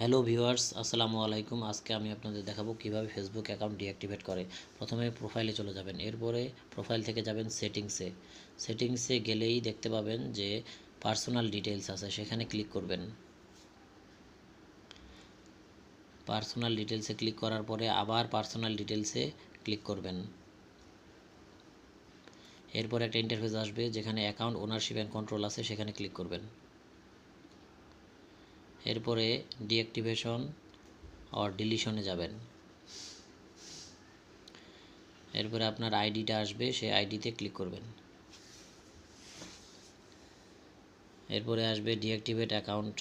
Hello viewers, আসসালামু আলাইকুম। আজকে আমি আপনাদের দেখাবো কীভাবে ফেসবুক অ্যাকাউন্ট ডিঅ্যাক্টিভেট করে। প্রথমে প্রোফাইলে চলে যাবেন। এরপরে প্রোফাইল থেকে যাবেন সেটিংসে সেটিংসে গেলেই দেখতে পাবেন যে পার্সোনাল ডিটেলস আছে। সেখানে ক্লিক করবেন। পার্সোনাল ডিটেলসে ক্লিক করার পরে আবার পার্সোনাল ডিটেলসে ক্লিক করবেন। এরপর একটা ইন্টারফেস আসবে যেখানে অ্যাকাউন্ট ওনারশিপ অ্যান্ড কন্ট্রোল আছে, সেখানে ক্লিক করবেন। এরপরে ডিঅ্যাক্টিভেশন অর ডিলিশনে যাবেন। এরপরে আপনার আইডিটা আসবে, সেই আইডিতে ক্লিক করবেন। এরপরে আসবে ডিঅ্যাক্টিভেট অ্যাকাউন্ট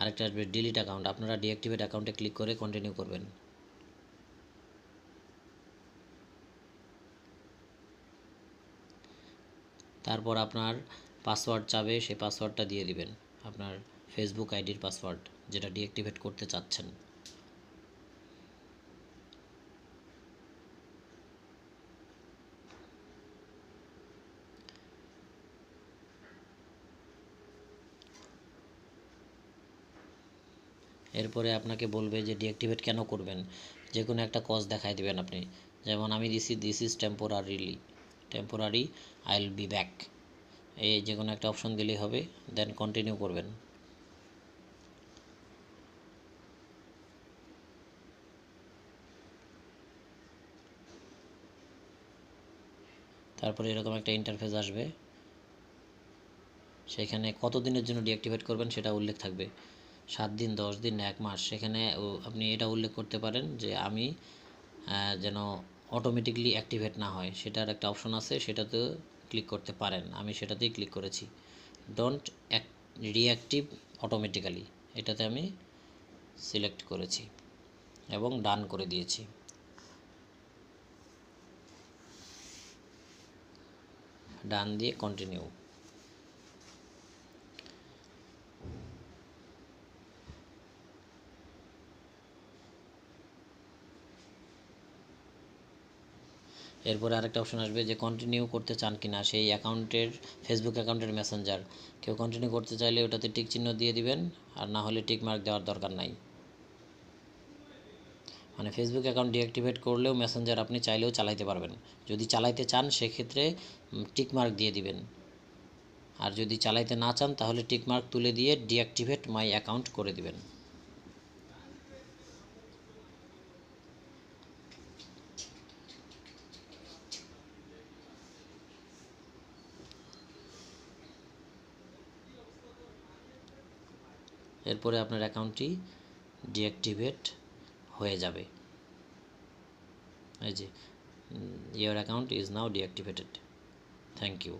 আরেকটা আসবে ডিলিট অ্যাকাউন্ট আপনারা ডিঅ্যাক্টিভেট অ্যাকাউন্টে ক্লিক করে কন্টিনিউ করবেন। তারপর আপনার পাসওয়ার্ড চাবে, সেই পাসওয়ার্ডটা দিয়ে দিবেন। আপনার ফেসবুক আইডির পাসওয়ার্ড যেটা ডিঅ্যাক্টিভেট করতে চাচ্ছেন। এরপরে আপনাকে বলবে যে ডিঅ্যাক্টিভেট কেন করবেন? যে কোনো একটা কজ দেখাই দিবেন আপনি। যেমন আমি দিছি this is temporarily temporary I will be back এই যে কোনো একটা অপশন দিলেই হবে দেন কন্টিনিউ করবেন। তারপরে এরকম একটা ইন্টারফেস আসবে। সেখানে কত দিনের জন্য ডিঅ্যাক্টিভেট করবেন সেটা উল্লেখ থাকবে। সাত দিন, দশ দিন, এক মাস, সেখানে আপনি এটা উল্লেখ করতে পারেন যে আমি যেন অটোমেটিকলি অ্যাক্টিভেট না হয়। সেটার একটা অপশন আছে সেটাতে ক্লিক করতে পারেন। আমি সেটাতেই ক্লিক করেছি। ডোন্ট রিঅ্যাক্টিভ অটোমেটিক্যালি এটাতে আমি সিলেক্ট করেছি এবং ডান করে দিয়েছি। ডান দিয়ে কন্টিনিউ এরপরে আরেকটা অপশন আসবে যে কন্টিনিউ করতে চান কিনা, সেই অ্যাকাউন্টের ফেসবুক অ্যাকাউন্টের মেসেঞ্জার কেউ কন্টিনিউ করতে চাইলে ওটাতে টিক চিহ্ন দিয়ে দিবেন, আর না হলে টিক মার্ক দেওয়ার দরকার নাই। মানে ফেসবুক অ্যাকাউন্ট ডিঅ্যাক্টিভেট করলেও মেসেঞ্জার আপনি চাইলেও চালাইতে পারবেন। যদি চালাইতে চান, সেক্ষেত্রে টিকমার্ক দিয়ে দিবেন। আর যদি চালাইতে না চান, তাহলে টিকমার্ক তুলে দিয়ে ডিঅ্যাক্টিভেট মাই অ্যাকাউন্ট করে দিবেন। এরপরে আপনার অ্যাকাউন্টটি ডিঅ্যাক্টিভেট হয়ে যাবে। এই যে your account is now deactivated thank you